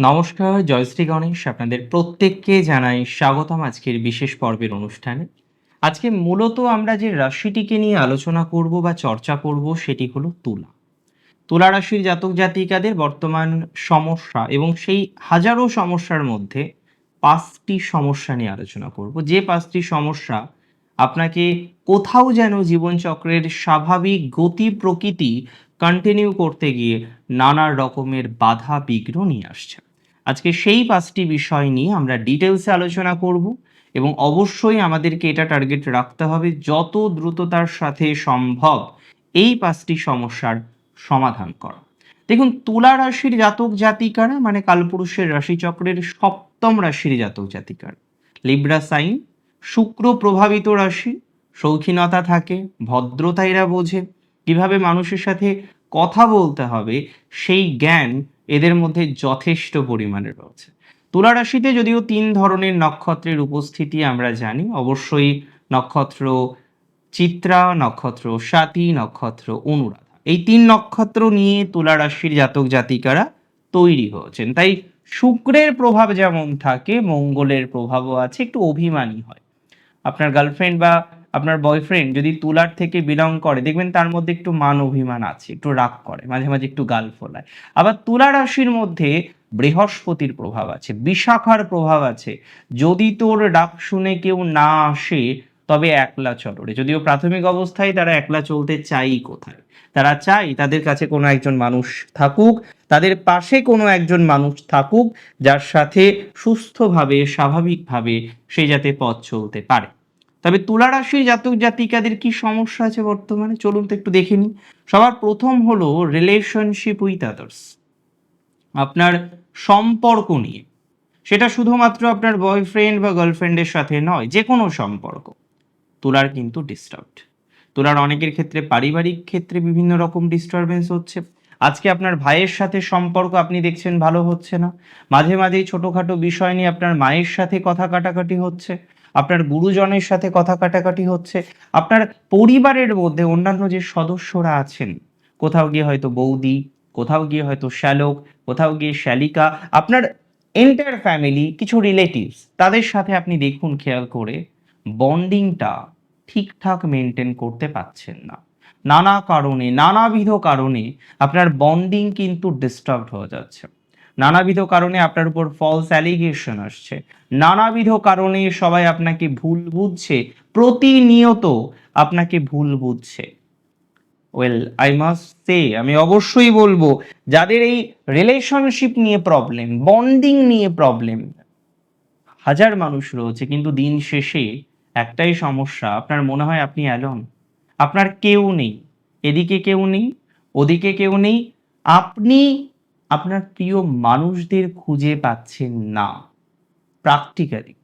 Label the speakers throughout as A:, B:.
A: নমস্কার জয়শ্রী গণেশ। আপনাদের প্রত্যেককে জানাই স্বাগতম আজকের বিশেষ পর্বের অনুষ্ঠানে। আজকে মূলত আমরা যে রাশিটিকে নিয়ে আলোচনা করব বা চর্চা করব সেটি হলো তুলা। তুলা রাশির জাতক জাতিকাদের বর্তমান সমস্যা এবং সেই হাজারো সমস্যার মধ্যে পাঁচটি সমস্যা নিয়ে আলোচনা করব। যে পাঁচটি সমস্যা আপনাকে কোথাও যেন জীবনচক্রের স্বাভাবিক গতি প্রকৃতি কন্টিনিউ করতে গিয়ে নানা রকমের বাধা বিঘ্ন নিয়ে আসছে। আজকে সেই পাঁচটি বিষয় নিয়ে আমরা ডিটেলসে আলোচনা করব এবং অবশ্যই আমাদেরকে এটা টার্গেট রাখতে হবে যত দ্রুততার সাথে সম্ভব এই পাঁচটি সমস্যার সমাধান করা। দেখুন, তুলা রাশির জাতক জাতিকারা মানে কালপুরুষের রাশিচক্রের সপ্তম রাশির জাতক জাতিকারা লিব্রা সাইন শুক্র প্রভাবিত রাশি, শৌখিনতা থাকে, ভদ্রতা এরা বোঝে। কীভাবে মানুষের সাথে কথা বলতে হবে, সেই জ্ঞান এদের মধ্যে যথেষ্ট পরিমাণে রয়েছে। তুলা রাশিতে যদিও তিন ধরনের নক্ষত্রের উপস্থিতি আমরা জানি, অবশ্যই নক্ষত্র চিত্রা, নক্ষত্র স্বাতি নক্ষত্র অনুরাধা। এই তিন নক্ষত্র নিয়ে তুলা রাশির জাতক জাতিকারা তৈরি হয়েছেন। তাই শুক্রের প্রভাব যেমন থাকে, মঙ্গলের প্রভাবও আছে, একটু অভিমানী হয়। আপনার গার্লফ্রেন্ড বা আপনার বয়ফ্রেন্ড যদি তুলার থেকে বিলং করে, দেখবেন তার মধ্যে একটু মান অভিমান আছে, একটু রাগ করে, মাঝে মাঝে একটু গাল ফোলায়। আবার তুলা রাশির মধ্যে বৃহস্পতির প্রভাব আছে, বিশাখার প্রভাব আছে। যদি তোর ডাক শুনে কেউ না আসে, তবে একলা চলরে। যদিও প্রাথমিক অবস্থায় তারা একলা চলতে চাই কোথায়? তারা চাই তাদের কাছে কোনো একজন মানুষ থাকুক, তাদের পাশে কোনো একজন মানুষ থাকুক, যার সাথে সুস্থভাবে, স্বাভাবিকভাবে সে যাতে পথ চলতে পারে। তবে তুলা রাশির জাতক জাতিকাদের কি সমস্যা আছে বর্তমানে? চলুন তো একটু দেখে নিই। সবার প্রথম হলো রিলেশনশিপ উইথ আদার্স আপনার সম্পর্ক নিয়ে। সেটা শুধুমাত্র আপনার বয়ফ্রেন্ড বা গার্লফ্রেন্ডের সাথে নয় যে কোনো সম্পর্ক। তুলার কিন্তু ডিস্টার্বড তুলার অনেকের ক্ষেত্রে পারিবারিক ক্ষেত্রে বিভিন্ন রকম ডিস্টারবেন্স হচ্ছে। আজকে আপনার ভাইয়ের সাথে সম্পর্ক আপনি দেখছেন ভালো হচ্ছে না। মাঝে মাঝেই ছোটোখাটো বিষয় নিয়ে আপনার মায়ের সাথে কথা কাটাকাটি হচ্ছে। আপনার গুরুজনের সাথে কথা কাটাকাটি হচ্ছে, আপনার পরিবারের মধ্যে অন্যান্য যে সদস্যরা আছেন, কোথাও গিয়ে হয়তো বৌদি, কোথাও গিয়ে হয়তো শ্যালক, কোথাও গিয়ে শ্যালিকা, আপনার এন্টার ফ্যামিলি কিছু রিলেটিভস তাদের সাথে আপনি দেখুন খেয়াল করে বন্ডিংটা ঠিকঠাক মেনটেন করতে পারছেন না। নানা কারণে, নানাবিধ কারণে আপনার বন্ডিং কিন্তু ডিস্টার্ব হয়ে যাচ্ছে। নানাবিধ কারণে আপনার উপর ফলস অ্যালিগেশন আসছে। নানাবিধ কারণে সবাই আপনাকে ভুল বুঝছে। প্রতিনিয়ত আপনাকে ভুল বুঝছে। ওয়েল আই মাস্ট সে আমি অবশ্যই বলব, যাদের এই রিলেশনশিপ নিয়ে প্রবলেম বন্ডিং নিয়ে প্রবলেম হাজার মানুষ রয়েছে, কিন্তু দিন শেষে একটাই সমস্যা, আপনার মনে হয় আপনি অ্যালন আপনার কেউ নেই। এদিকে কেউ নেই, ওদিকে কেউ নেই। আপনি আপনার প্রিয় মানুষদের খুঁজে পাচ্ছেন না প্র্যাকটিক্যালি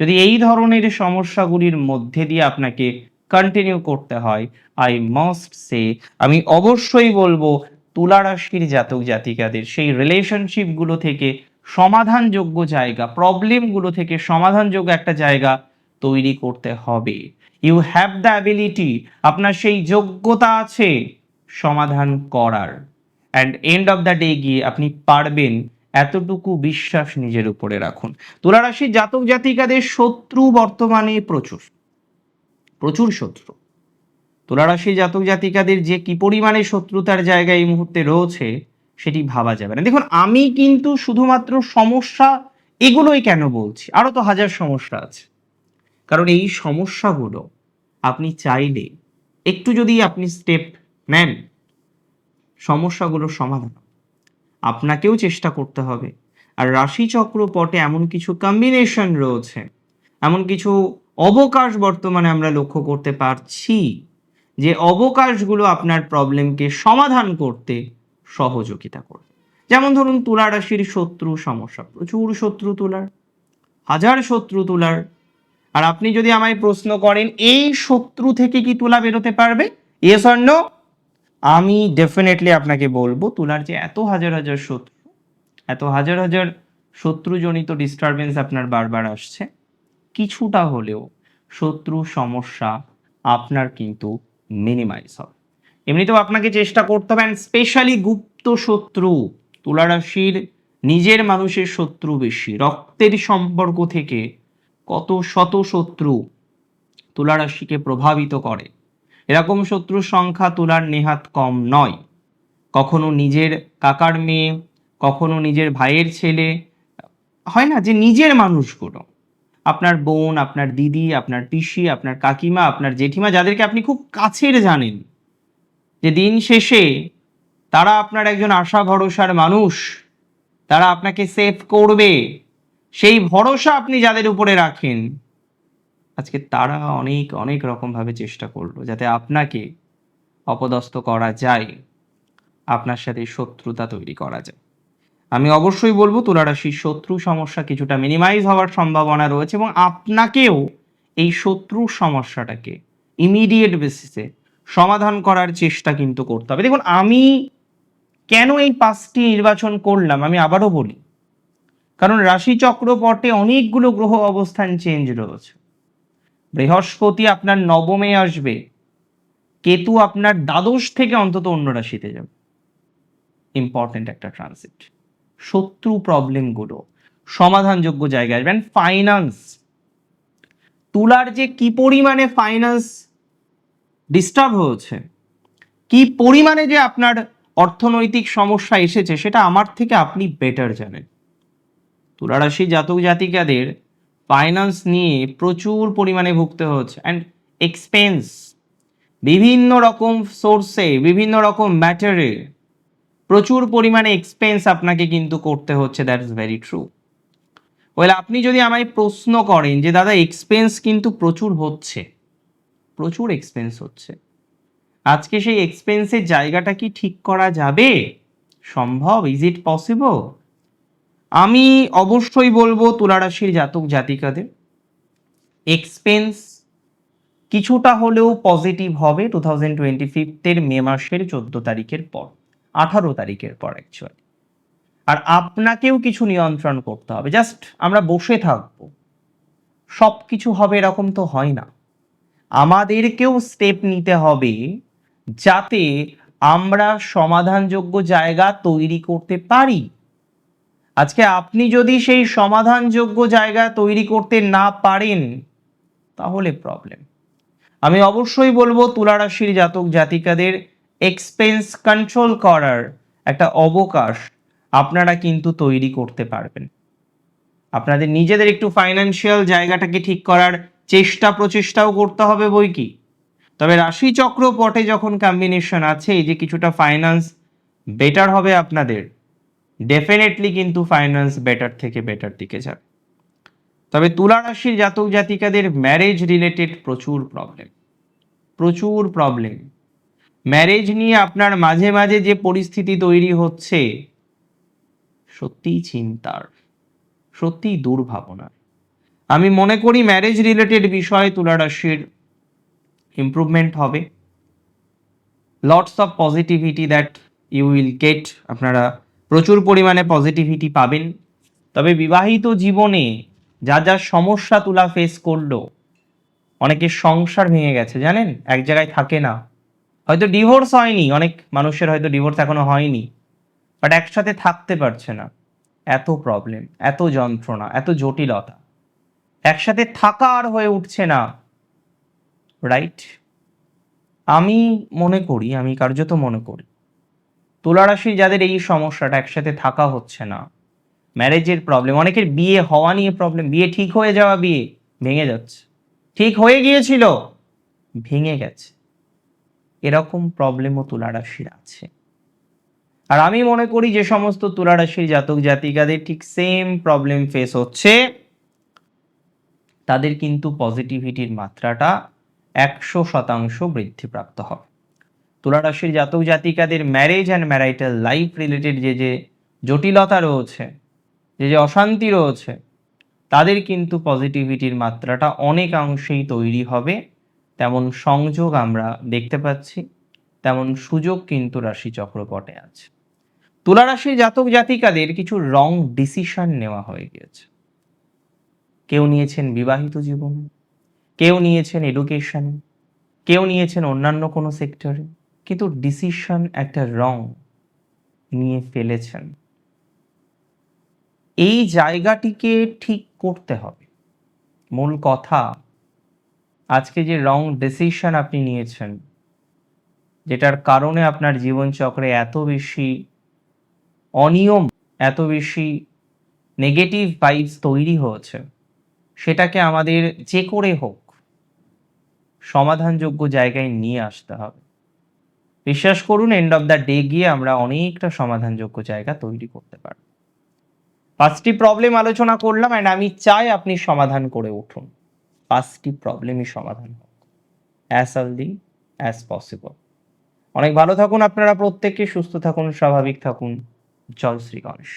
A: যদি এই ধরনের সমস্যাগুলির মধ্যে দিয়ে আপনাকে কন্টিনিউ করতে হয় আই মাস্ট সে আমি অবশ্যই বলব তুলা রাশির জাতক জাতিকাদের সেই রিলেশনশিপগুলো থেকে সমাধানযোগ্য জায়গা প্রবলেমগুলো থেকে সমাধানযোগ্য একটা জায়গা তৈরি করতে হবে। ইউ হ্যাভ দ্য অ্যাবিলিটি আপনার সেই যোগ্যতা আছে সমাধান করার। And end of the day গিয়ে আপনি পারবেন এতটুকু বিশ্বাস নিজের উপরে রাখুন। তুলা রাশির জাতক জাতিকাদের শত্রু বর্তমানে প্রচুর। প্রচুর শত্রু। তুলা রাশির জাতক জাতিকাদের যে কি পরিমাণে শত্রুতার জায়গা এই মুহূর্তে রয়েছে, সেটি ভাবা যাবে না। দেখুন, আমি কিন্তু শুধুমাত্র সমস্যা এগুলোই কেন বলছি? আরও তো হাজার সমস্যা আছে। কারণ এই সমস্যাগুলো আপনি চাইলে একটু যদি আপনি স্টেপ নেন সমস্যাগুলোর সমাধান। আপনাকেও চেষ্টা করতে হবে। আর রাশিচক্র পটে এমন কিছু কম্বিনেশন রয়েছে। এমন কিছু অবকাশ বর্তমানে আমরা লক্ষ্য করতে পারছি, যে অবকাশগুলো আপনার প্রবলেমকে সমাধান করতে সহযোগিতা করবে যেমন ধরুন, তুলা রাশির শত্রু সমস্যা। প্রচুর শত্রু তুলার, হাজার শত্রু তুলার। আর আপনি যদি আমায় প্রশ্ন করেন, এই শত্রু থেকে কি তুলা বেরোতে পারবে? ইয়েস অর নো আমি ডেফিনেটলি আপনাকে বলব, তুলার যে এত হাজার হাজার শত্রু, এত হাজার হাজার শত্রুজনিত ডিস্টারবেন্স আপনার বারবার আসছে, কিছুটা হলেও শত্রু সমস্যা আপনার কিন্তু মিনিমাইজ হবে। এমনিতেও আপনাকে চেষ্টা করতে হবে স্পেশালি গুপ্ত শত্রু তুলা রাশির নিজের মানুষের শত্রু বেশি, রক্তের সম্পর্ক থেকে কত শত শত্রু তুলা রাশিকে প্রভাবিত করে। এরকম শত্রুর সংখ্যা তুলার নেহাত কম নয়। কখনো নিজের কাকার মেয়ে, কখনো নিজের ভাইয়ের ছেলে, হয় না যে নিজের মানুষগুলো। আপনার বোন, আপনার দিদি, আপনার পিসি, আপনার কাকিমা, আপনার জেঠিমা, যাদেরকে আপনি খুব কাছের জানেন, যে দিন শেষে তারা আপনার একজন আশা ভরসার মানুষ, তারা আপনাকে সেভ করবে। সেই ভরসা আপনি যাদের উপরে রাখেন আজকে তারা অনেক অনেক রকমভাবে চেষ্টা করল যাতে আপনাকে অপদস্থ করা যায়, আপনার সাথে শত্রুতা তৈরি করা যায়। আমি অবশ্যই বলব তুলারাশির শত্রু সমস্যা কিছুটা মিনিমাইজ হওয়ার সম্ভাবনা রয়েছে এবং আপনাকেও এই শত্রুর সমস্যাটাকে ইমিডিয়েট বেসিসে সমাধান করার চেষ্টা কিন্তু করতে হবে। দেখুন, আমি কেন এই পাঁচটি নির্বাচন করলাম আমি আবারও বলি। কারণ রাশিচক্র পটে অনেকগুলো গ্রহ অবস্থান চেঞ্জ রয়েছে। বৃহস্পতি আপনার নবমে আসবে, কেতু আপনার দ্বাদশ থেকে অন্তত অন্য রাশিতে যাবে। ইম্পর্টেন্ট একটা ট্রানজিট শত্রু প্রবলেমগুলো সমাধানযোগ্য জায়গায় আসবেন ফাইন্যান্স তুলার যে কি পরিমাণে ফাইন্যান্স ডিস্টার্ব হয়েছে, কি পরিমাণে যে আপনার অর্থনৈতিক সমস্যা এসেছে, সেটা আমার থেকে আপনি বেটার জানেন। তুলারাশি জাতক জাতিকাদের ফাইন্যান্স নিয়ে প্রচুর পরিমাণে ভুগতে হচ্ছে অ্যান্ড এক্সপেন্স বিভিন্ন রকম সোর্সে বিভিন্ন রকম ম্যাটারে প্রচুর পরিমাণে এক্সপেন্স আপনাকে কিন্তু করতে হচ্ছে that is very true well আপনি যদি আমায় প্রশ্ন করেন যে, দাদা এক্সপেন্স কিন্তু প্রচুর হচ্ছে। প্রচুর এক্সপেন্স হচ্ছে। আজকে সেই এক্সপেন্সের জায়গাটা কি ঠিক করা যাবে? সম্ভব? ইজ ইট পসিবল আমি অবশ্যই বলব তুলারাশির জাতক জাতিকাদের এক্সপেন্স কিছুটা হলেও পজিটিভ হবে টু থাউজেন্ড টোয়েন্টি ফিফথের মে মাসের চোদ্দ তারিখের পর, আঠারো তারিখের পর অ্যাকচুয়ালি আর আপনাকেও কিছু নিয়ন্ত্রণ করতে হবে জাস্ট আমরা বসে থাকব। সব কিছু হবে এরকম তো হয় না। আমাদেরকেও স্টেপ নিতে হবে যাতে আমরা সমাধানযোগ্য জায়গা তৈরি করতে পারি। আজকে আপনি যদি সেই সমাধানযোগ্য জায়গা তৈরি করতে না পারেন, তাহলে প্রবলেম আমি অবশ্যই বলব তুলারাশির জাতক জাতিকাদের এক্সপেন্স কন্ট্রোল করার একটা অবকাশ আপনারা কিন্তু তৈরি করতে পারবেন। আপনাদের নিজেদের একটু ফাইন্যান্সিয়াল জায়গাটাকে ঠিক করার চেষ্টা প্রচেষ্টাও করতে হবে বই কি। তবে রাশি চক্র পটে যখন কম্বিনেশন আছে যে কিছুটা ফাইন্যান্স বেটার হবে আপনাদের। ডেফিনেটলি কিন্তু ফাইন্যান্স বেটার থেকে বেটার দিকে যাবে। তবে তুলা রাশির জাতক জাতিকাদের ম্যারেজ রিলেটেড প্রচুর প্রবলেম প্রচুর প্রবলেম ম্যারেজ নিয়ে আপনার মাঝে মাঝে যে পরিস্থিতি তৈরি হচ্ছে, সত্যিই চিন্তার, সত্যিই দুর্ভাবনা আমি মনে করি ম্যারেজ রিলেটেড বিষয়ে তুলা রাশির ইমপ্রুভমেন্ট হবে। Lots of positivity that you will get আপনারা প্রচুর পরিমাণে পজিটিভিটি পাবেন। তবে বিবাহিত জীবনে যা যা সমস্যা তুলা ফেস করল, অনেকের সংসার ভেঙে গেছে, জানেন? এক জায়গায় থাকে না। হয়তো ডিভোর্স হয়নি, অনেক মানুষের হয়তো ডিভোর্স এখনও হয়নি বাট একসাথে থাকতে পারছে না। এত প্রবলেম এত যন্ত্রণা, এত জটিলতা। একসাথে থাকা আর হয়ে উঠছে না রাইট আমি মনে করি, আমি কার্যত মনে করি তুলারাশি যাদের এই সমস্যাটা একসাথে থাকা হচ্ছে না। ম্যারেজের প্রবলেম অনেকের বিয়ে হওয়া নিয়ে প্রবলেম বিয়ে ঠিক হয়ে যাওয়া বিয়ে ভেঙে যাচ্ছে। ঠিক হয়ে গিয়েছিল, ভেঙে গেছে। এরকম প্রবলেমও তুলারাশির আছে। আর আমি মনে করি যে সমস্ত তুলারাশির জাতক জাতিকাদের ঠিক সেম প্রবলেম ফেস হচ্ছে। তাদের কিন্তু পজিটিভিটির মাত্রাটা একশো শতাংশ বৃদ্ধিপ্রাপ্ত হবে। তুলারাশির জাতক জাতিকাদের marriage and marital life related যে যে জটিলতা রয়েছে, যে যে অশান্তি রয়েছে, তাদের কিন্তু পজিটিভিটির মাত্রাটা অনেকাংশেই তৈরি হবে। তেমন সংযোগ আমরা দেখতে পাচ্ছি, তেমন সুযোগ কিন্তু রাশি চক্রপটে আছে। তুলা রাশির জাতক জাতিকাদের কিছু রং ডিসিশন নেওয়া হয়ে গিয়েছে। কেউ নিয়েছেন বিবাহিত জীবন, কেউ নিয়েছেন এডুকেশন কেউ নিয়েছেন অন্যান্য কোনো সেক্টরে কিন্তু ডিসিশন একটা রং নিয়ে ফেলেছেন। এই জায়গাটিকে ঠিক করতে হবে। মূল কথা, আজকে যে রং ডিসিশন আপনি নিয়েছেন, যেটার কারণে আপনার জীবনচক্রে এত বেশি অনিয়ম, এত বেশি নেগেটিভ ভাইবস তৈরি হয়েছে, সেটাকে আমাদের যে করে হোক, সমাধানযোগ্য জায়গায় নিয়ে আসতে হবে। বিশ্বাস করুন এন্ড অফ দ্য ডে গিয়ে আমরা অনেকটা সমাধানযোগ্য জায়গা তৈরি করতে পারব। পাঁচটি প্রবলেম আলোচনা করলাম অ্যান্ড আমি চাই আপনি সমাধান করে উঠুন। পাঁচটি প্রবলেমই সমাধান হোক। অ্যাজ আর্লি অ্যাজ পসিবল অনেক ভালো থাকুন, আপনারা প্রত্যেকে সুস্থ থাকুন, স্বাভাবিক থাকুন। জয় শ্রী গণেশ।